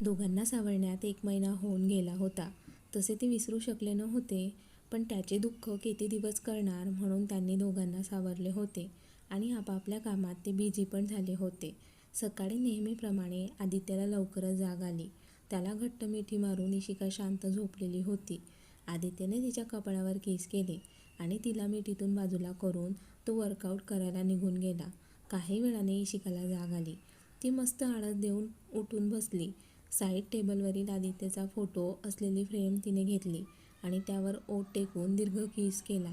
दोघांना सावरण्यात एक महिना होऊन गेला होता. तसे ते विसरू शकले नव्हते. पण त्याचे दुःख किती दिवस करणार म्हणून त्यांनी दोघांना सावरले होते आणि आपापल्या कामात ते बिझी पण झाले होते. सकाळी नेहमीप्रमाणे आदित्यला लवकरच जाग आली. त्याला घट्ट मिठी मारून इशिका शांत झोपलेली होती. आदित्यने तिच्या कपाळावर केस केले आणि तिला मिठीतून बाजूला करून तो वर्कआउट करायला निघून गेला. काही वेळाने इशिकाला जाग आली. ती मस्त आळस देऊन उठून बसली. साईड टेबलवरील आदित्यचा फोटो असलेली फ्रेम तिने घेतली आणि त्यावर ओट टेकून दीर्घ किस केला.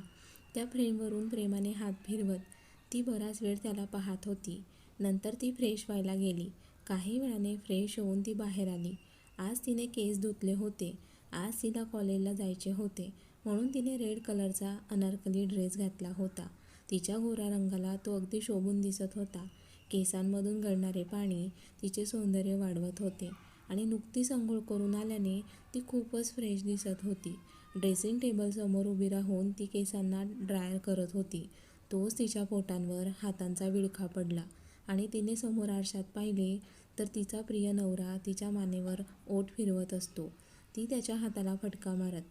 त्या फ्रेमवरून प्रेमाने हात फिरवत ती बराच वेळ त्याला पाहत होती. नंतर ती फ्रेश व्हायला गेली. काही वेळाने फ्रेश होऊन ती बाहेर आली. आज तिने केस धुतले होते. आज तिला कॉलेजला जायचे होते म्हणून तिने रेड कलरचा अनारकली ड्रेस घातला होता. तिच्या गोऱ्या रंगाला तो अगदी शोभून दिसत होता. केसांमधून गळणारे पाणी तिचे सौंदर्य वाढवत होते आणि नुकतीच अंघोळ करून आल्याने ती खूपच फ्रेश दिसत होती. ड्रेसिंग टेबलसमोर उभी राहून ती केसांना ड्रायर करत होती. तोच तिच्या पोटांवर हातांचा विळखा पडला आणि तिने समोर आरशात पाहिले तर तिचा प्रिय नवरा तिच्या मानेवर ओठ फिरवत असतो. ती त्याच्या हाताला फटका मारत.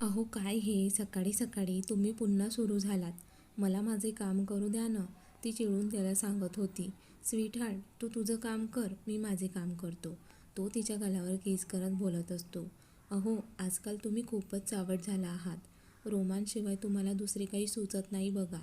अहो काय हे सकाळी सकाळी तुम्ही पुन्हा सुरू झालात. मला माझे काम करू द्या ना ती चिळून त्याला सांगत होती. स्वीटहार्ट तू तुझं काम कर मी माझे काम करतो. तो तिच्या गालावर केस करत बोलत असतो. अहो आजकाल तुम्ही खूपच चावट झाला आहात. रोमांशिवाय तुम्हाला दुसरे काही सुचत नाही बघा.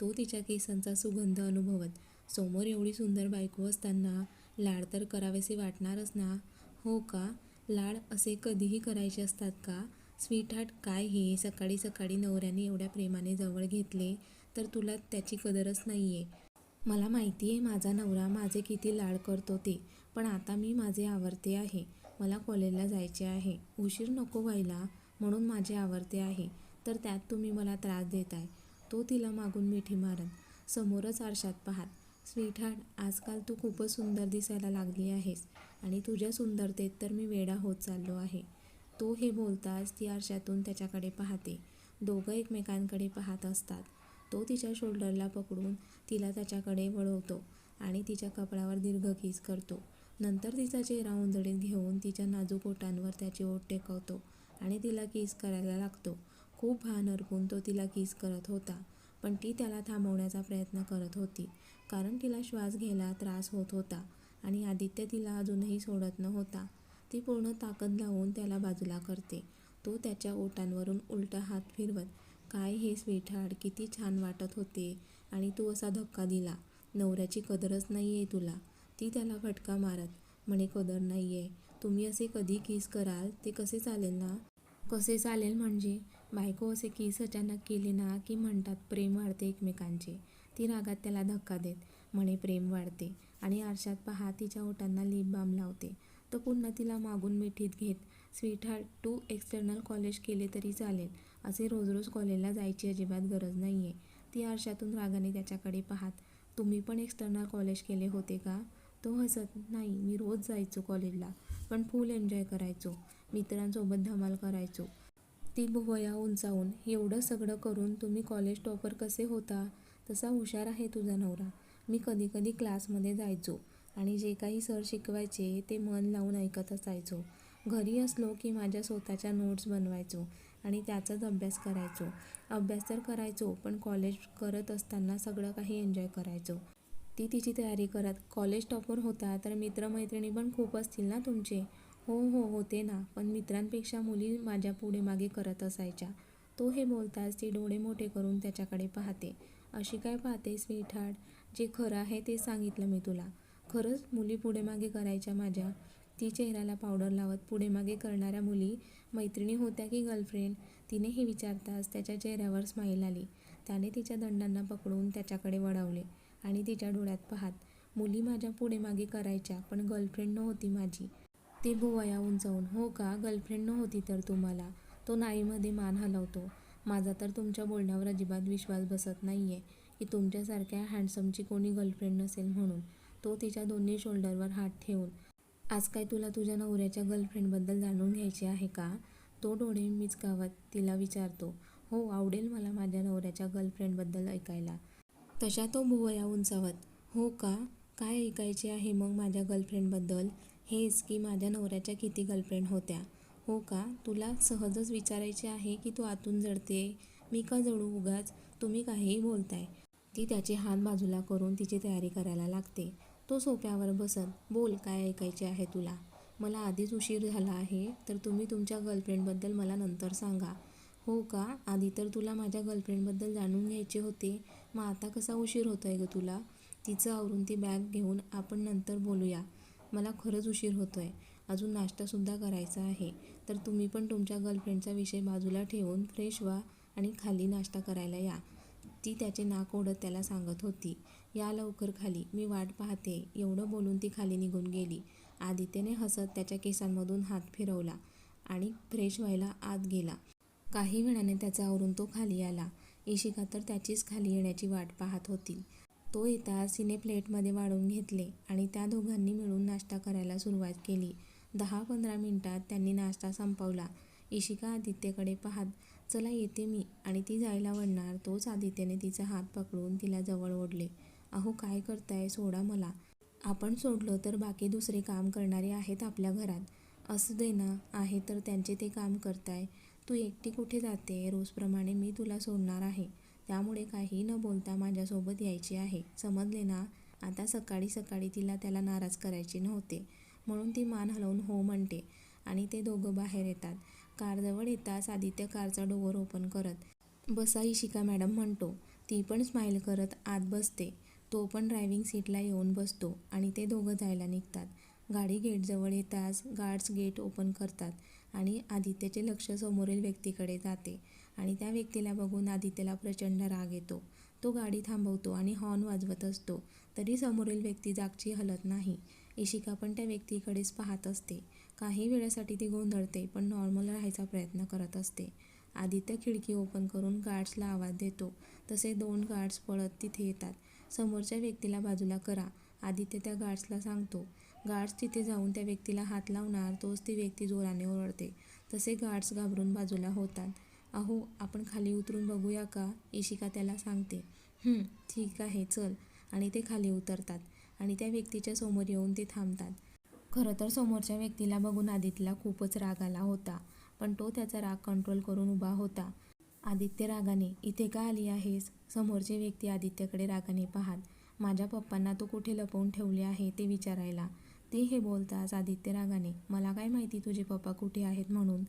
तो तिच्या केसांचा सुगंध अनुभवत. समोर एवढी सुंदर बायको असताना लाड तर करावेसे वाटणारच ना? हो का? लाड असे कधीही करायचे असतात का? स्वीटहार्ट काय हे सकाळी सकाळी नवऱ्याने एवढ्या प्रेमाने जवळ घेतले तर तुला त्याची कदरच नाही आहे मला माहिती आहे माझा नवरा माझे किती लाड करतो ते. पण आता मी माझे आवरते आहे. मला कॉलेजला जायचे आहे. उशीर नको व्हायला म्हणून माझे आवरते आहे तर त्यात तुम्ही मला त्रास देताय. तो तिला मागून मिठी मारत. समोरच आरशात पाहात. स्वीटहार्ट आजकाल तू खूपच सुंदर दिसायला लागली आहेस आणि तुझ्या सुंदरतेत तर मी वेडा होत चाललो आहे. तो हे बोलताच ती आरशातून त्याच्याकडे पाहते. दोघं एकमेकांकडे पाहत असतात. तो तिच्या शोल्डरला पकडून तिला त्याच्याकडे वळवतो आणि तिच्या कपड्यावर दीर्घ किस करतो. नंतर तिचा चेहरा उंधळीत घेऊन तिच्या नाजूक ओटांवर त्याची ओठ टेकवतो आणि तिला किस करायला लागतो. खूप भान हरपून तो तिला किस करत होता. पण ती त्याला थांबवण्याचा प्रयत्न करत होती कारण तिला श्वास घ्यायला त्रास होत होता आणि आदित्य तिला अजूनही सोडत नव्हता. ती पूर्ण ताकद लावून त्याला बाजूला करते. तो त्याच्या ओटांवरून उलटा हात फिरवत. काय हे स्वीटहार्ट किती छान वाटत होते आणि तू असा धक्का दिला. नवऱ्याची कदरच नाही आहे तुला. ती त्याला फटका मारत म्हणे कदर आहे तुम्ही असे कधी किस कराल ते कसे चालेल ना? कसे चालेल म्हणजे? बायको असे किस अचानक केले ना की म्हणतात प्रेम वाढते एकमेकांचे. ती रागात त्याला धक्का देत म्हणे प्रेम वाढते आणि आरशात पहा तिच्या ओठांना लिप बाम लावते. तो पुन्हा तिला मागून मिठीत घेत. स्वीटहार्ट टू एक्स्टर्नल कॉलेज केले तरी चालेल. असे रोज रोज कॉलेजला जायची अजिबात गरज नाही आहे ती आरशातून रागाने त्याच्याकडे पाहात. तुम्ही पण एक्स्टर्नल कॉलेज केले होते का? तो हसत. नाही मी रोज जायचो कॉलेजला पण फुल एन्जॉय करायचो. मित्रांसोबत धमाल करायचो. ती भुवया उंचावून. एवढं सगळं करून तुम्ही कॉलेज टॉपर कसे होता? तसा हुशार आहे तुझा नवरा. मी कधी कधी क्लासमध्ये जायचो आणि जे काही सर शिकवायचे ते मन लावून ऐकत असायचो. घरी असलो की माझ्या स्वतःच्या नोट्स बनवायचो आणि त्याचाच अभ्यास करायचो. अभ्यास तर करायचो पण कॉलेज करत असताना सगळं काही एन्जॉय करायचो. ती तिची तयारी करत. कॉलेज टॉपर होता तर मित्रमैत्रिणी पण खूप असतील ना तुमचे? हो हो होते ना पण मित्रांपेक्षा मुली माझ्या पुढे मागे करत असायच्या. तो हे बोलताच ती डोळे मोठे करून त्याच्याकडे पाहते. अशी काय पाहते स्वीटहार्ट? जे खरं आहे ते सांगितलं मी तुला. खरंच मुली पुढे मागे करायच्या माझ्या? ती चेहऱ्याला पावडर लावत. पुढे मागे करणाऱ्या मुली मैत्रिणी होत्या की गर्लफ्रेंड? तिने हे विचारताच त्याच्या चेहऱ्यावर स्माईल आली. त्याने तिच्या दंडांना पकडून त्याच्याकडे वळवले आणि तिच्या डोळ्यात पाहात. मुली माझ्या पुढे मागे करायच्या पण गर्लफ्रेंड नव्हती माझी. ती भुवया उंचावून. हो का? गर्लफ्रेंड नव्हती तर तुम्हाला? तो नाईमध्ये मान हलवतो. माझा तर तुमच्या बोलण्यावर अजिबात विश्वास बसत नाही आहे की तुमच्यासारख्या हँडसमची कोणी गर्लफ्रेंड नसेल म्हणून. तो तिच्या दोन्ही शोल्डरवर हात ठेवून. आज काय तुला तुझ्या नवऱ्याच्या गर्लफ्रेंडबद्दल जाणून घ्यायचे आहे का? तो डोळे मिचकावत तिला विचारतो. हो आवडेल मला माझ्या नवऱ्याच्या गर्लफ्रेंडबद्दल ऐकायला. तशा तो भुवया उंचावत. हो का? काय ऐकायचे आहे मग माझ्या गर्लफ्रेंडबद्दल? हेच की माझ्या नवऱ्याच्या किती गर्लफ्रेंड होत्या? हो का? तुला सहजच विचारायचे आहे की तू आतून जडते? मी का जळू उगाच? तुम्ही काहीही बोलताय. ती त्याचे हात बाजूला करून तिची तयारी करायला लागते. तो सोप्यावर बसत बोल काय ऐकायचे आहे तुला? मला आधीच उशीर झाला आहे तर तुम्ही तुमच्या गर्लफ्रेंडबद्दल मला नंतर सांगा. हो का? आधी तर तुला माझ्या गर्लफ्रेंडबद्दल जाणून घ्यायचे होते. मग आता कसा उशीर होतो आहे गं तुला? तिचं आवरून ती बॅग घेऊन आपण नंतर बोलूया. मला खरंच उशीर होतो आहे अजून नाश्तासुद्धा करायचा आहे. तर तुम्ही पण तुमच्या गर्लफ्रेंडचा विषय बाजूला ठेवून फ्रेश व्हा आणि खाली नाश्ता करायला या. ती त्याचे नाक ओढत त्याला सांगत होती. या लवकर खाली. मी वाट पाहते. एवढं बोलून ती खाली निघून गेली. आदित्यने हसत त्याच्या केसांमधून हात फिरवला आणि फ्रेश व्हायला आत गेला. काही वेळाने त्याचा आवरून तो खाली आला. इशिका तर त्याचीच खाली येण्याची वाट पाहत होती. तो येताच तिने प्लेटमध्ये वाढून घेतले आणि त्या दोघांनी मिळून नाश्ता करायला सुरुवात केली. दहा पंधरा मिनिटात त्यांनी नाश्ता संपवला. इशिका आदित्यकडे पाहत चला येते मी. आणि ती जायला वडणार तोच आदित्यने तिचा हात पकडून तिला जवळ ओढले. अहो काय करताय? सोडा मला. आपण सोडलं तर बाकी दुसरे काम करणारे आहेत आपल्या घरात. असं दे ना आहे तर त्यांचे ते काम करताय. तू एकटी कुठे जाते? रोजप्रमाणे मी तुला सोडणार आहे. त्यामुळे काही न बोलता माझ्यासोबत यायची आहे. समजले ना? आता सकाळी सकाळी तिला त्याला नाराज करायचे नव्हते. म्हणून ती मान हलवून हो म्हणते आणि ते दोघं बाहेर येतात. कारजवळ येताच आदित्य कारचा डोअर ओपन करत बसा इशिका मॅडम म्हणतो. ती पण स्माईल करत आत बसते. तो पण ड्रायव्हिंग सीटला येऊन बसतो आणि ते दोघं जायला निघतात. गाडी गेटजवळ येताच गार्ड्स गेट ओपन करतात. आणि आदित्यचे लक्ष समोरील व्यक्तीकडे जाते आणि त्या व्यक्तीला बघून आदित्यला प्रचंड राग येतो. तो गाडी थांबवतो आणि हॉर्न वाजवत असतो. तरी समोरील व्यक्ती जागची हलत नाही. इशिका पण त्या व्यक्तीकडेच पाहत असते. काही वेळेसाठी ती गोंधळते पण नॉर्मल राहायचा प्रयत्न करत असते. आदित्य खिडकी ओपन करून गार्ड्सला आवाज देतो. तसे दोन गार्ड्स पळत तिथे येतात. समोरच्या व्यक्तीला बाजूला करा. आदित्य त्या गार्ड्सला सांगतो गार्ड्स तिथे जाऊन त्या व्यक्तीला हात लावणार तोच ती व्यक्ती जोराने ओरडते. तसे गार्ड्स घाबरून बाजूला होतात. अहो आपण खाली उतरून बघूया का? इशिका त्याला सांगते. ठीक आहे चल. आणि ते खाली उतरतात आणि त्या व्यक्तीच्या समोर येऊन ते थांबतात. खरं तर समोरच्या व्यक्तीला बघून आदित्यला खूपच राग आला होता पण तो त्याचा राग कंट्रोल करून उभा होता. आदित्य रागाने इथे का आली आहेस? समोरची व्यक्ती आदित्यकडे रागाने पाहात माझ्या पप्पांना तो कुठे लपवून ठेवले आहे ते विचारायला. ते हे बोलताच आदित्य रागाने. मला काय माहिती तुझे पप्पा कुठे आहेत म्हणून?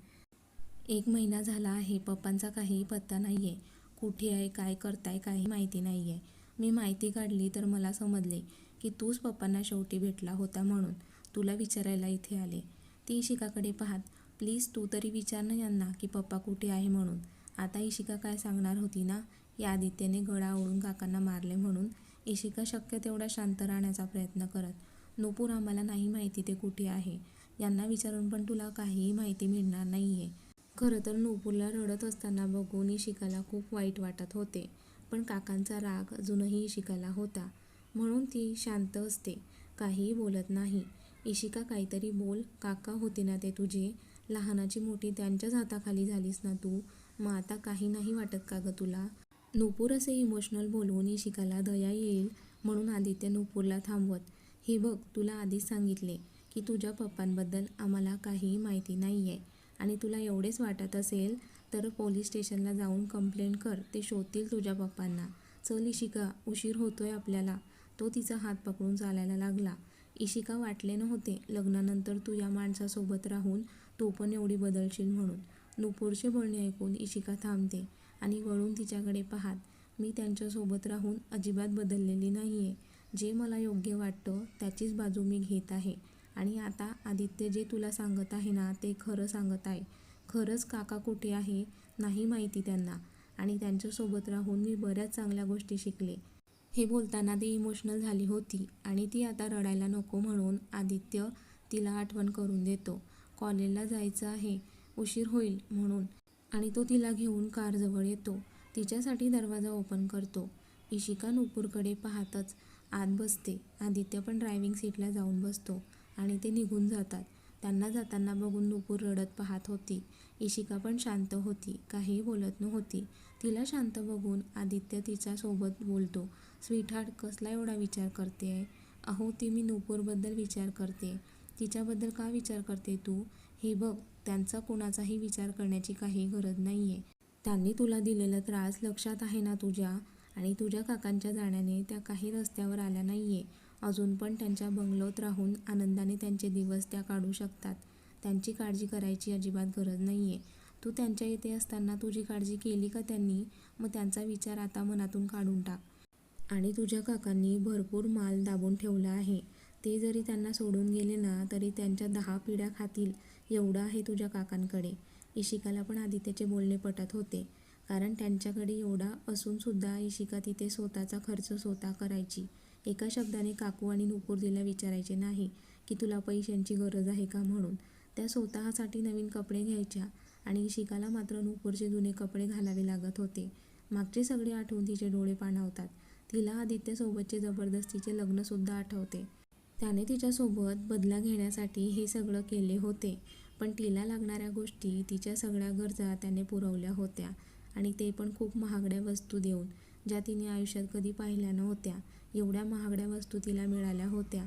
एक महिना झाला आहे पप्पांचा काहीही पत्ता नाही आहे कुठे आहे काय करताय काही माहिती नाही आहे मी माहिती काढली तर मला समजले की तूच पप्पांना शेवटी भेटला होता म्हणून. तुला विचारायला इथे आले. ती इशिकाकडे पाहत प्लीज तू तरी विचार ना यांना की पप्पा कुठे आहे म्हणून. आता इशिका काय सांगणार होती ना? या आदित्यने गळा ओढून काकांना मारले म्हणून. इशिका शक्य तेवढा शांत राहण्याचा प्रयत्न करत नुपूर आम्हाला नाही माहिती ते कुठे आहे. यांना विचारून पण तुला काहीही माहिती मिळणार नाही आहे खरं तर नूपूरला रडत असताना बघून इशिकाला खूप वाईट वाटत होते. पण काकांचा राग अजूनही इशिकाला होता. म्हणून ती शांत असते. काहीही बोलत नाही. इशिका काहीतरी बोल काका होते ना ते तुझे? लहानाची मोठी त्यांच्याच हाताखाली झालीस ना तू? मग आता काही नाही वाटत का गं तुला? नूपूर असे इमोशनल बोलवून इशिकाला दया येईल म्हणून आदित्य नूपूरला थांबवत. हे बघ तुला आधीच सांगितले की तुझ्या पप्पांबद्दल आम्हाला काहीही माहिती नाही आहे आणि तुला एवढेच वाटत असेल तर पोलीस स्टेशनला जाऊन कंप्लेंट कर ते शोधतील तुझ्या पप्पांना. चल इशिका उशीर होतोय आपल्याला. तो तिचा हात पकडून चालायला लागला. इशिका वाटले नव्हते लग्नानंतर तू या माणसासोबत राहून तू पण एवढी बदलशील म्हणून. नुपूरचे बोलणे ऐकून इशिका थांबते आणि वळून तिच्याकडे पाहात मी त्यांच्यासोबत राहून अजिबात बदललेली नाही आहे जे मला योग्य वाटतं त्याचीच बाजू मी घेत आहे. आणि आता आदित्य जे तुला सांगत आहे ना ते खरं सांगत आहे. खरंच काका कुठे आहे नाही माहिती त्यांना. आणि त्यांच्यासोबत राहून मी बऱ्याच चांगल्या गोष्टी शिकले. हे बोलताना ती इमोशनल झाली होती आणि ती आता रडायला नको म्हणून आदित्य तिला आठवण करून देतो. कॉलेजला जायचं आहे उशीर होईल म्हणून. आणि तो तिला घेऊन कारजवळ येतो. तिच्यासाठी दरवाजा ओपन करतो. इशिका नुपूरकडे पाहतच आत बसते. आदित्य पण ड्रायव्हिंग सीटला जाऊन बसतो आणि ते निघून जातात. त्यांना जाताना बघून नुपूर रडत पाहत होती. इशिका पण शांत होती. काहीही बोलत नव्हती. तिला शांत बघून आदित्य तिच्यासोबत बोलतो स्वीटहार्ट कसला एवढा विचार करते? आहे अहो ती मी नूपूरबद्दल विचार करते. तिच्याबद्दल का विचार करते तू? हे बघ त्यांचा कोणाचाही विचार करण्याची काही गरज नाही आहे त्यांनी तुला दिलेला त्रास लक्षात आहे ना तुझ्या? आणि तुझ्या काकांच्या जाण्याने त्या काही रस्त्यावर आल्या नाही आहे अजून पण त्यांच्या बंगलोत राहून आनंदाने त्यांचे दिवस त्या काढू शकतात. त्यांची काळजी करायची अजिबात गरज नाही आहे तू त्यांच्या इथे असताना तुझी काळजी केली का त्यांनी? मग त्यांचा विचार आता मनातून काढून टाक. आणि तुझ्या काकांनी भरपूर माल दाबून ठेवला आहे. ते जरी त्यांना सोडून गेले ना तरी त्यांच्या दहा पिढ्या खातील. एवढं आहे तुझ्या काकांकडे. इशिकाला पण आदित्यचे बोलणे पटत होते. कारण त्यांच्याकडे एवढा असूनसुद्धा इशिका तिथे स्वतःचा खर्च स्वतः करायची. एका शब्दाने काकू आणि नुपूरजीला विचारायचे नाही की तुला पैशांची गरज आहे का? म्हणून. त्या स्वतःसाठी नवीन कपडे घ्यायच्या आणि इशिकाला मात्र नुपूरचे जुने कपडे घालावे लागत होते. मागचे सगळे आठवून तिचे डोळे पाणावतात. तिला आदित्यसोबतचे जबरदस्तीचे लग्नसुद्धा आठवते. त्याने तिच्यासोबत बदला घेण्यासाठी हे सगळं केले होते. पण तिला लागणाऱ्या गोष्टी तिच्या सगळ्या गरजा त्याने पुरवल्या होत्या. आणि ते पण खूप महागड्या वस्तू देऊन ज्या तिने आयुष्यात कधी पाहिल्या नव्हत्या एवढ्या महागड्या वस्तू तिला मिळाल्या होत्या.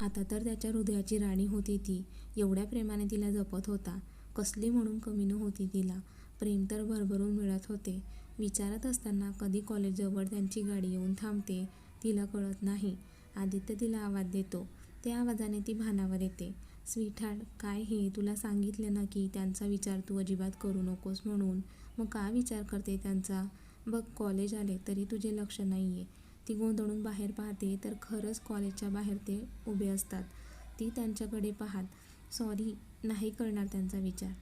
आता तर त्याच्या हृदयाची राणी होती ती एवढ्या प्रेमाने तिला जपत होता. कसली म्हणून कमी नव्हती तिला. प्रेम तर भरभरून मिळत होते. विचारत असताना कधी कॉलेजजवळ त्यांची गाडी येऊन थांबते तिला कळत नाही. आदित्य तिला आवाज देतो. त्या आवाजाने ती भानावर येते. स्वीटहार्ट काय हे? तुला सांगितलं ना की त्यांचा विचार तू अजिबात करू नकोस म्हणून. मग का विचार करते त्यांचा? बघ कॉलेज आले तरी तुझे लक्ष नाही आहे ती गोंधळून बाहेर पाहते तर खरंच कॉलेजच्या बाहेर ते उभे असतात. ती त्यांच्याकडे पाहात सॉरी नाही करणार त्यांचा विचार.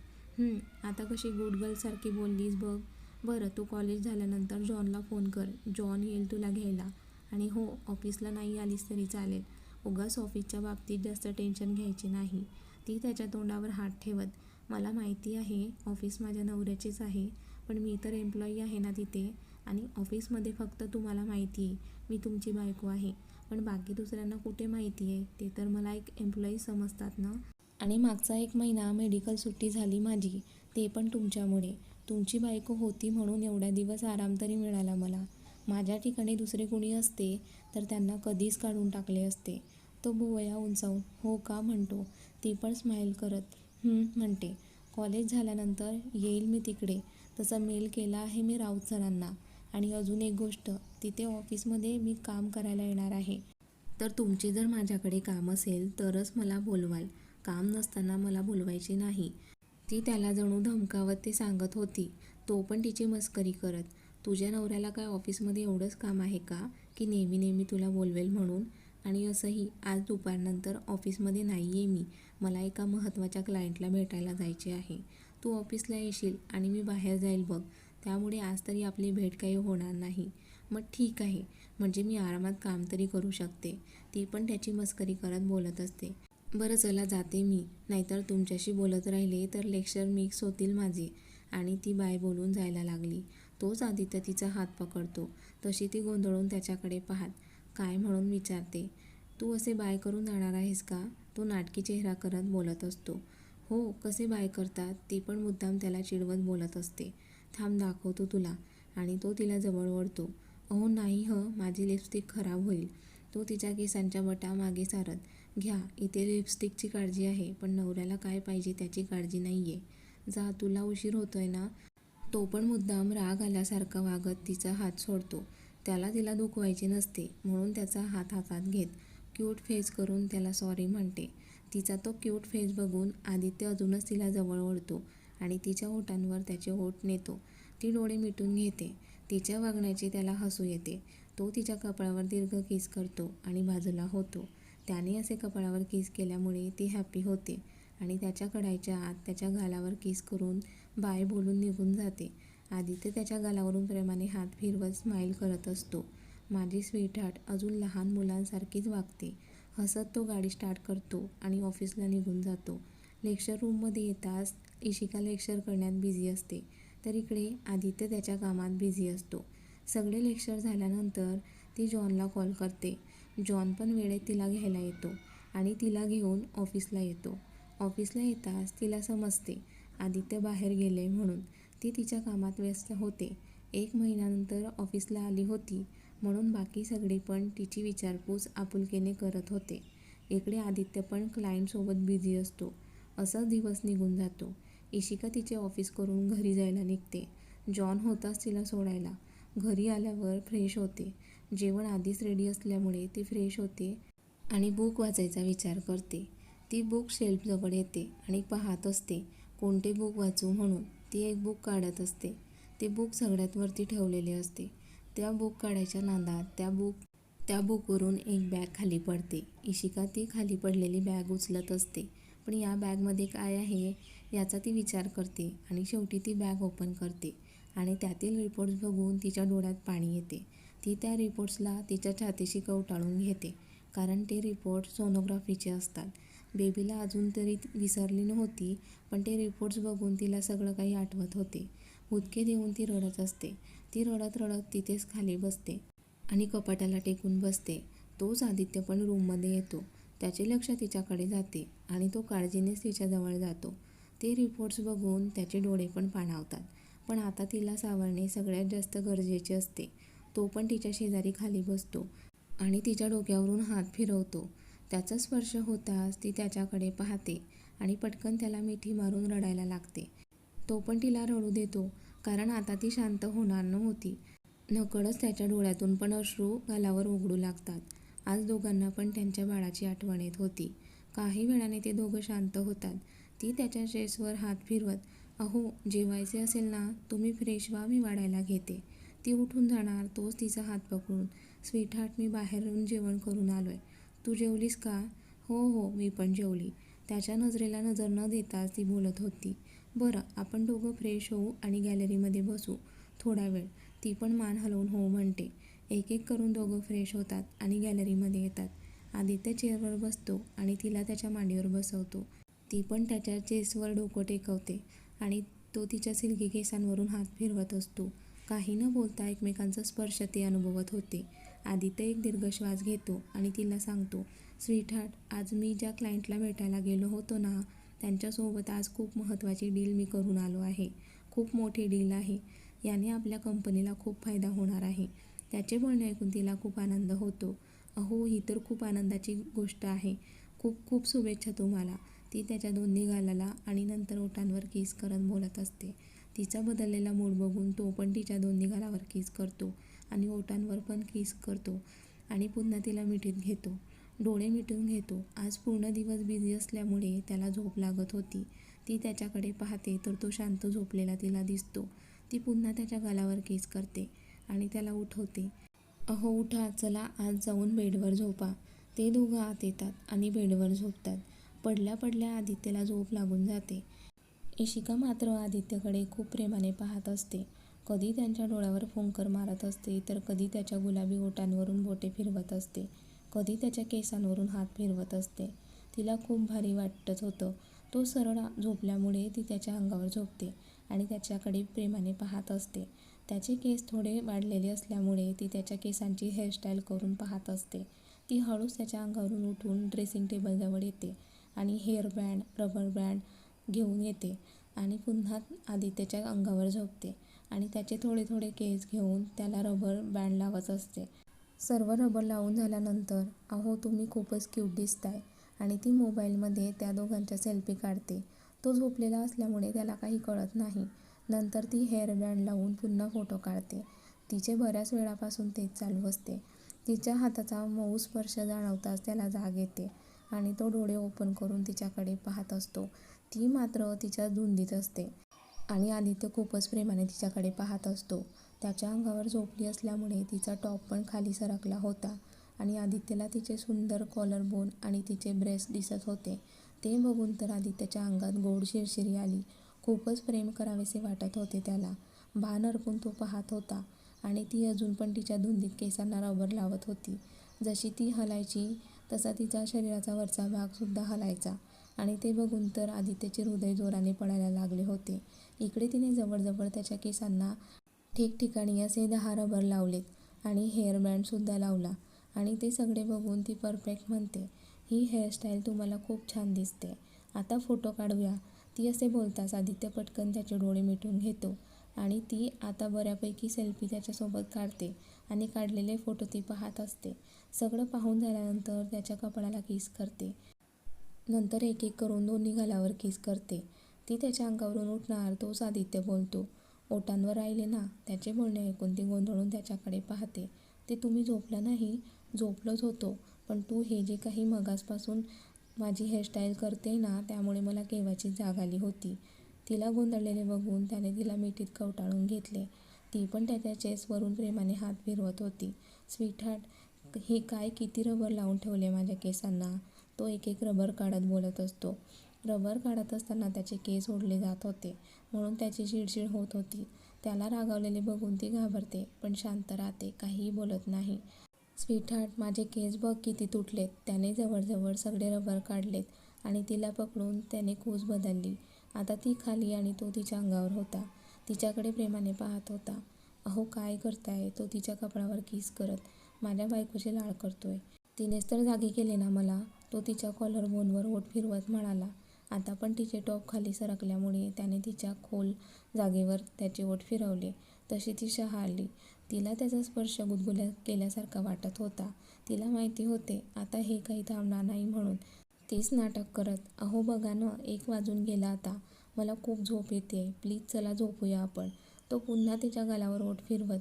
आता कशी गुड गर्लसारखी बोललीस बघ. बरं तू कॉलेज झाल्यानंतर जॉनला फोन कर. जॉन येईल तुला घ्यायला. आणि हो ऑफिसला नाही आलीस तरी चालेल. उगाच ऑफिसच्या बाबतीत जास्त टेन्शन घ्यायचे नाही. ती त्याच्या तोंडावर हात ठेवत मला माहिती आहे ऑफिस माझ्या नवऱ्याचेच आहे पण मी तर एम्प्लॉई आहे ना तिथे आणि ऑफिसमध्ये फक्त तुम्हाला माहिती आहे मी तुमची बायको आहे. पण बाकी दुसऱ्यांना कुठे माहिती आहे? ते तर मला एक एम्प्लॉई समजतात ना? आणि मागचा एक महिना मेडिकल सुट्टी झाली माझी ते पण तुमच्यामुळे. तुमची बायको होती म्हणून एवढ्या दिवस आराम तरी मिळाला मला. माझ्या ठिकाणी दुसरे कोणी असते तर त्यांना कधीच काढून टाकले असते. तो भुवया उंचावून हो का? म्हणतो. ते पण स्माईल करत. म्हणते. कॉलेज झाल्यानंतर येईल मी तिकडे. तसा मेल केला आहे मी राऊत सरांना. आणि अजून एक गोष्ट तिथे ऑफिसमध्ये मी काम करायला येणार आहे. तर तुमचे जर माझ्याकडे काम असेल तरच मला बोलवाल. काम नसताना मला बोलवायचे नाही. ती त्याला जणू धमकावत ते सांगत होती. तो पण तिची मस्करी करत. तुझ्या नवऱ्याला काय ऑफिसमध्ये एवढंच काम आहे का? की नेहमी नेहमी तुला बोलवेल म्हणून? आणि असंही आज दुपारनंतर ऑफिसमध्ये नाही आहे मी. मला एका महत्त्वाच्या क्लायंटला भेटायला जायचे आहे. तू ऑफिसला येशील आणि मी बाहेर जाईल बघ. त्यामुळे आज तरी आपली भेट काही होणार नाही. मग ठीक आहे. म्हणजे मी आरामात काम तरी करू शकते. ती पण त्याची मस्करी करत बोलत असते. बरं चला जाते मी. नाहीतर तुमच्याशी बोलत राहिले तर लेक्चर मिक्स होतील माझे. आणि ती बाय बोलून जायला लागली. तोच आदित्य तिचा हात पकडतो. तशी ती गोंधळून त्याच्याकडे पाहत काय म्हणून विचारते? तू असे बाय करून जाणार आहेस का? तो नाटकी चेहरा करत बोलत असतो. हो कसे बाय करतात ती पण मुद्दाम त्याला चिडवत बोलत असते. थांब दाखवतो तुला. आणि तो तिला जवळ ओढतो. अहो नाही ह माझी लिपस्टिक खराब होईल. तो तिच्या केसांच्या बटा मागे सारत घ्या इथे लिपस्टिकची काळजी आहे पण नवऱ्याला काय पाहिजे त्याची काळजी नाही आहे जा तुला उशीर होतोय ना? तो पण मुद्दाम राग आल्यासारखा वागत तिचा हात सोडतो. त्याला तिला दुखवायचे नसते म्हणून त्याचा हात हातात घेत क्यूट फेस करून त्याला सॉरी म्हणते. तिचा तो क्यूट फेस बघून आदित्य अजूनच तिला जवळ ओढतो आणि तिच्या ओठांवर त्याचे ओठ नेतो. ती डोळे मिटून घेते. तिच्या वागण्याची त्याला हसू येते. तो तिच्या कपाळावर दीर्घ किस करतो आणि बाजूला होतो. त्याने असे कपाळावर किस केल्यामुळे ती हॅपी होते आणि त्याच्या कडायच्या आत त्याच्या गालावर किस करून बाय बोलून निघून जाते. आदित्य त्याच्या गालावरून प्रेमाने हात फिरवत स्माईल करत असतो. माझी स्वीटहार्ट अजून लहान मुलांसारखीच वागते. हसत तो गाडी स्टार्ट करतो आणि ऑफिसला निघून जातो. लेक्चर रूममध्ये येताच इशिका लेक्चर करण्यात बिझी असते. तर इकडे आदित्य त्याच्या कामात बिझी असतो. सगळे लेक्चर झाल्यानंतर ती जॉनला कॉल करते. जॉन पण वेळेत तिला घ्यायला येतो आणि तिला घेऊन ऑफिसला येतो. ऑफिसला येताच तिला समजते आदित्य बाहेर गेले म्हणून. ती तिच्या कामात व्यस्त होते. एक महिन्यानंतर ऑफिसला आली होती. म्हणून बाकी सगळे पण तिची विचारपूस आपुलकीने करत होते. इकडे आदित्य पण क्लायंटसोबत बिझी असतो. असाच दिवस निघून जातो. इशिका तिचे ऑफिस करून घरी जायला निघते. जॉन होताच तिला सोडायला. घरी आल्यावर फ्रेश होते. जेवण आधीच रेडी असल्यामुळे ती फ्रेश होते आणि बुक वाचायचा विचार करते. ती बुक शेल्फजवळ येते आणि पाहत असते. कोणते बुक वाचू म्हणून? ती एक बुक काढत असते. ते बुक सगळ्यात वरती ठेवलेले असते. त्या बुक काढायच्या नादात त्या बुक त्या बुकवरून एक बॅग खाली पडते. इशिका ती खाली पडलेली बॅग उचलत असते. पण या बॅगमध्ये काय आहे याचा ती विचार करते आणि शेवटी ती बॅग ओपन करते आणि त्यातील रिपोर्ट्स बघून तिच्या डोळ्यात पाणी येते. ती त्या रिपोर्ट्सला तिच्या छातीशी कवटाळून घेते. कारण ते रिपोर्ट सोनोग्राफीचे असतात. बेबीला अजून तरी विसरली नव्हती पण ते रिपोर्ट्स बघून तिला सगळं काही आठवत होते. हुदके देऊन ती रडत असते. ती रडत रडत तिथेच खाली बसते आणि कपाटाला टेकून बसते. तोच आदित्य पण रूममध्ये येतो. त्याचे लक्ष तिच्याकडे जाते आणि तो काळजीनेच तिच्याजवळ जातो. ते रिपोर्ट्स बघून त्याचे डोळे पण पाणावतात. पण आता तिला सावरणे सगळ्यात जास्त गरजेचे असते. तो पण तिच्या शेजारी खाली बसतो आणि तिच्या डोक्यावरून हात फिरवतो. त्याचा स्पर्श होताच ती त्याच्याकडे पाहते आणि पटकन त्याला मिठी मारून रडायला लागते. तो पण तिला रडू देतो कारण आता ती शांत होणार नव्हती. नकळच त्याच्या डोळ्यातून पण अश्रू गालावर उघडू लागतात. आज दोघांना पण त्यांच्या बाळाची आठवण येत होती. काही वेळाने ते दोघं शांत होतात. ती त्याच्या शेसवर हात फिरवत अहो जेवायचे असेल ना तुम्ही फ्रेश व्हा मी वाढायला घेते. ती उठून जाणार तोच तिचा हात पकडून स्वीटहार्ट मी बाहेरून जेवण करून आलो आहे तू जेवलीस का? हो हो मी पण जेवली. त्याच्या नजरेला नजर न देताच ती बोलत होती. बरं आपण दोघं फ्रेश होऊ आणि गॅलरीमध्ये बसू. थोडा वेळ. ती पण मान हलवून हो म्हणते. एक एक करून दोघं फ्रेश होतात आणि गॅलरीमध्ये येतात. आदित्य चेअरवर बसतो आणि तिला त्याच्या मांडीवर बसवतो. ती पण त्याच्या चेसवर डोकं टेकवते आणि तो तिच्या सिल्की केसांवरून हात फिरवत असतो. काही न बोलता एकमेकांचा स्पर्श ते अनुभवत होते. आदित्य एक दीर्घ श्वास घेतो आणि तिला सांगतो स्वीटहार्ट आज मी ज्या क्लायंटला भेटायला गेलो होतो ना त्यांच्यासोबत आज खूप महत्त्वाची डील मी करून आलो आहे. खूप मोठी डील आहे. याने आपल्या कंपनीला खूप फायदा होणार आहे. त्याचे बोलणे ऐकून तिला खूप आनंद होतो. अहो ही तर खूप आनंदाची गोष्ट आहे. खूप खूप शुभेच्छा तुम्हाला. ती त्याच्या दोन्ही गालाला आणि नंतर ओठांवर किस करत बोलत असते. तिचा बदललेला मूड बघून तो पण तिच्या दोन्ही गालावर किस करतो. आणि ओठांवर पण किस करतो आणि पुन्हा तिला मिठीत घेतो. डोळे मिटून घेतो. आज पूर्ण दिवस बिझी असल्यामुळे त्याला झोप लागत होती. ती त्याच्याकडे पाहते तर तो शांत झोपलेला तिला दिसतो. ती पुन्हा त्याच्या गालावर केस करते आणि त्याला उठवते. अहो उठा. चला आज जाऊन बेडवर झोपा. ते दोघं आत येतात आणि बेडवर झोपतात. पडल्या पडल्या आदित्यला झोप लागून जाते. इशिका मात्र आदित्यकडे खूप प्रेमाने पाहत असते. कधी त्यांच्या डोळ्यावर फुंकर मारत असते तर कधी त्याच्या गुलाबी ओटांवरून बोटे फिरवत असते कधी त्याच्या केसांवरून हात फिरवत असते. तिला खूप भारी वाटत होतं. तो सरळ झोपल्यामुळे ती त्याच्या अंगावर झोपते आणि त्याच्याकडे प्रेमाने पाहत असते. त्याचे केस थोडे वाढलेले असल्यामुळे ती त्याच्या केसांची हेअरस्टाईल करून पाहत असते. ती हळूच त्याच्या अंगावरून उठून ड्रेसिंग टेबलजवळ येते आणि हेअर बँड रबर बँड घेऊन येते आणि पुन्हा आदित्यच्या अंगावर झोपते. आणि त्याचे थोडे थोडे केस घेऊन त्याला रबर बँड लावत असते. सर्व रबर लावून झाल्यानंतर अहो तुम्ही खूपच क्यूट दिसताय. आणि ती मोबाईलमध्ये त्या दोघांच्या सेल्फी काढते. तो झोपलेला असल्यामुळे त्याला काही कळत नाही. नंतर ती हेअर बँड लावून पुन्हा फोटो काढते. तिचे बऱ्याच वेळापासून तेच चालू असते. तिच्या हाताचा मऊ स्पर्श जाणवताच त्याला जाग येते आणि तो डोळे ओपन करून तिच्याकडे पाहत असतो. ती मात्र तिच्या धुंदीत असते. आणि आदित्य खूपच प्रेमाने तिच्याकडे पाहत असतो. त्याच्या अंगावर झोपली असल्यामुळे तिचा टॉप पण खाली सरकला होता आणि आदित्यला तिचे सुंदर कॉलर बोन आणि तिचे ब्रेस्ट दिसत होते. ते बघून तर आदित्यच्या अंगात गोड शिरशिरी आली. खूपच प्रेम करावेसे वाटत होते त्याला. भान अर्पून तो पाहत होता आणि ती अजून पण तिच्या धुंदीत केसांना रबर लावत होती. जशी ती हलायची तसा तिच्या शरीराचा वरचा भागसुद्धा हलायचा आणि ते बघून तर आदित्यचे हृदय जोराने पडायला लागले होते. इकडे तिने जवळजवळ त्याच्या केसांना ठिकठिकाणी असे दहा रबर लावलेत आणि हेअर बँडसुद्धा लावला. आणि ते सगळे बघून ती परफेक्ट म्हणते ही हेअरस्टाईल तुम्हाला खूप छान दिसते. आता फोटो काढूया. ती असे बोलताच आदित्य पटकन त्याचे डोळे मिटून घेतो आणि ती आता बऱ्यापैकी सेल्फी त्याच्यासोबत काढते आणि काढलेले फोटो ती पाहत असते. सगळं पाहून झाल्यानंतर त्याच्या कपाळाला किस करते. नंतर एक एक करून दोन्ही गालावर किस करते. ती त्याच्या अंगावरून उठणार तोच आदित्य बोलतो. ओटांवर राहिले ना त्याचे बोलणे ऐकून ती गोंधळून त्याच्याकडे पाहते. ते तुम्ही झोपला नाही? झोपलोच होतो पण तू हे जे काही मगासपासून माझी हेअरस्टाईल करते ना त्यामुळे मला केव्हाची जाग आली होती? तिला गोंधळलेले बघून त्याने तिला मिठीत कवटाळून घेतले. ती पण त्याच्या चेसवरून प्रेमाने हात फिरवत होती. स्वीटहार्ट हे काय किती रबर लावून ठेवले माझ्या केसांना? तो एक एक रबर काढत बोलत असतो. रबर काढत असताना त्याचे केस ओढले जात होते. म्हणून त्याची चिडचिड होत होती. त्याला रागावलेले बघून ती घाबरते पण शांत राहते काहीही बोलत नाही. स्वीटहार्ट माझे केस बघ किती तुटलेत. त्याने जवळजवळ सगळे रबर काढलेत आणि तिला पकडून त्याने कूस बदलली. आता ती खाली आणि तो तिच्या अंगावर होता. तिच्याकडे प्रेमाने पाहत होता. अहो काय करताय? तो तिच्या कपडावर किस करत माझ्या बायकोचे लाळ करतोय. तिनेच तर जागी केले ना मला. तो तिच्या कॉलर बोनवर ओठ फिरवत म्हणाला आता पण तिचे टॉप खाली सरकल्यामुळे त्याने तिच्या खोल जागेवर त्याचे ओठ फिरवले. तशी ती शहाळली तिला त्याचा स्पर्श गुदगुल्या केल्यासारखा वाटत होता. तिला माहिती होते आता हे काही थांबणार नाही म्हणून. तीच नाटक करत अहो बघा ना एक वाजून गेला आता. मला खूप झोप येते. प्लीज चला झोपूया आपण. तो पुन्हा तिच्या गालावर ओठ फिरवत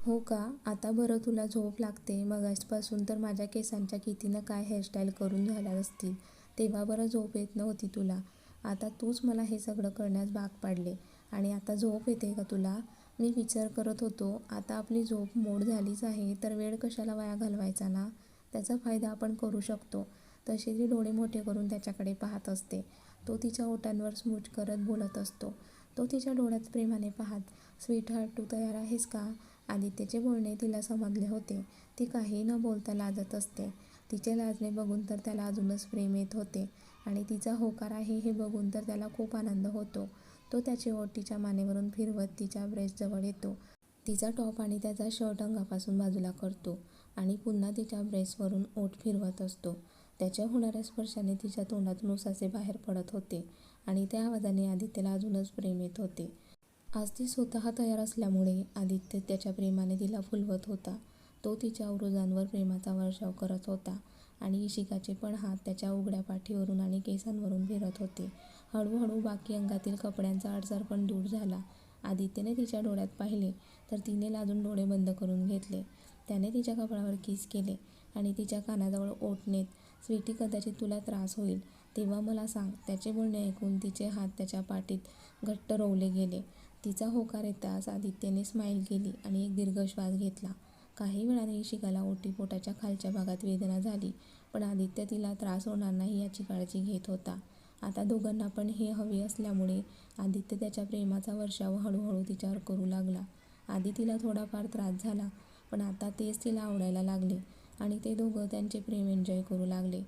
हो का? आता बरं तुला झोप लागते. मगाचपासून तर माझ्या केसांच्या कितीनं काय हेअरस्टाईल करून झाल्या असतील. तेव्हा बरं झोप येत नव्हती तुला. आता तूच मला हे सगळं करण्यास भाग पाडले. आणि आता झोप येते का तुला? मी विचार करत होतो आता आपली झोप मोड झालीच आहे तर वेळ कशाला वाया घालवायचा ना? त्याचा फायदा आपण करू शकतो. तशी ती डोळे मोठे करून त्याच्याकडे पाहत असते तो तिच्या ओठांवर स्मूच करत बोलत असतो. तो तिच्या डोळ्यात प्रेमाने पाहत स्वीटहार्ट तू तयार आहेस का? आदित्यचे बोलणे तिला समजले होते. ती काही न बोलता लाजत असते. तिचे लाजणे बघून तर त्याला अजूनच प्रेम येत होते आणि तिचा होकार आहे हे बघून तर त्याला खूप आनंद होतो. तो त्याचे ओट तिच्या मानेवरून फिरवत तिच्या ब्रेस्टजवळ येतो. तिचा टॉप आणि त्याचा शर्ट अंगापासून बाजूला करतो आणि पुन्हा तिच्या ब्रेस्टवरून ओठ फिरवत असतो. त्याच्या होणाऱ्या स्पर्शाने तिच्या तोंडातून उसाचे बाहेर पडत होते आणि त्या आवाजाने आदित्यला अजूनच प्रेम येत होते. आज ती स्वतः तयार असल्यामुळे आदित्य त्याच्या प्रेमाने तिला फुलवत होता. तो तिच्या अवरोजांवर प्रेमाचा वर्षाव करत होता आणि इशिकाचे पण हात त्याच्या उघड्या पाठीवरून आणि केसांवरून फिरत होते. हळूहळू बाकी अंगातील कपड्यांचा अडसर पण दूर झाला. आदित्यने तिच्या डोळ्यात पाहिले तर तिने लाजून डोळे बंद करून घेतले. त्याने तिच्या कपडावर किस केले आणि तिच्या कानाजवळ ओट नेत स्वीटी कदाचित तुला त्रास होईल. तेव्हा मला सांग. त्याचे बोलणे ऐकून तिचे हात त्याच्या पाठीत घट्ट रोवले गेले. तिचा होकार येताच आदित्यने स्माईल केली आणि एक दीर्घ श्वास घेतला. काही वेळाने इशिकाला ओटीपोटाच्या खालच्या भागात वेदना झाली पण आदित्य तिला त्रास होणार नाही याची काळजी घेत होता. आता दोघांना पण हे हवे असल्यामुळे आदित्य त्याच्या प्रेमाचा वर्षाव हळूहळू तिच्यावर करू लागला. आधी तिला थोडाफार त्रास झाला पण आता तेच तिला आवडायला लागले आणि ते दोघं त्यांचे प्रेम एन्जॉय करू लागले.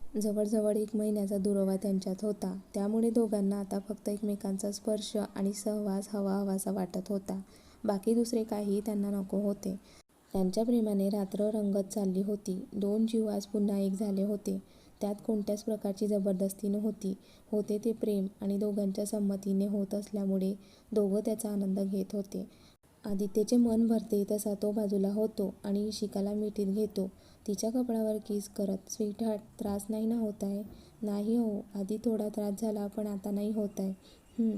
जवळजवळ एक महिन्याचा दुरावा त्यांच्यात होता. त्यामुळे दोघांना आता फक्त एकमेकांचा स्पर्श आणि सहवास हवा हवासा वाटत होता. बाकी दुसरे काहीही त्यांना नको होते. त्यांच्या प्रेमाने रात्र रंगत चालली होती. दोन जीव आज पुन्हा एक झाले होते. त्यात कोणत्याच प्रकारची जबरदस्ती नव्हती. होते ते प्रेम आणि दोघांच्या संमतीने होत असल्यामुळे दोघं त्याचा आनंद घेत होते. आदित्यचे मन भरते तसा तो बाजूला होतो आणि इशिकाला मिठीत घेतो. तिच्या कपडावर किस करत स्वीट हार्ट त्रास नाही ना होत आहे? नाही हो आधी थोडा त्रास झाला पण आता नाही होत आहे.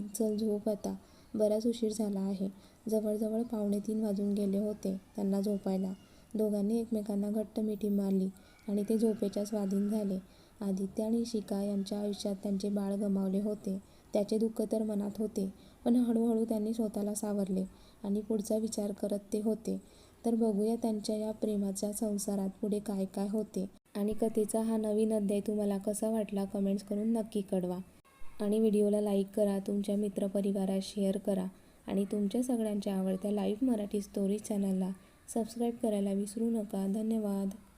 चल झोप आता. बराच उशीर झाला आहे. जवळजवळ पावणे तीन वाजून गेले होते त्यांना झोपायला. दोघांनी एकमेकांना घट्ट मिठी मारली आणि ते झोपेच्या स्वाधीन झाले. आदित्य आणि शिका यांच्या आयुष्यात त्यांचे बाळ गमावले होते. त्याचे दुःख तर मनात होते पण हळूहळू त्यांनी स्वतःला सावरले आणि पुढचा विचार करत ते होते. तर बघूया त्यांच्या या प्रेमाच्या संसारात पुढे काय काय होते. आणि कथेचा हा नवीन अध्याय तुम्हाला कसा वाटला कमेंट्स करून नक्की कळवा. आणि व्हिडिओला लाईक करा तुमच्या मित्रपरिवारात शेअर करा. आणि तुमच्या सगळ्यांच्या आवडत्या लाईव्ह मराठी स्टोरी चॅनलला सबस्क्राईब करायला विसरू नका. धन्यवाद.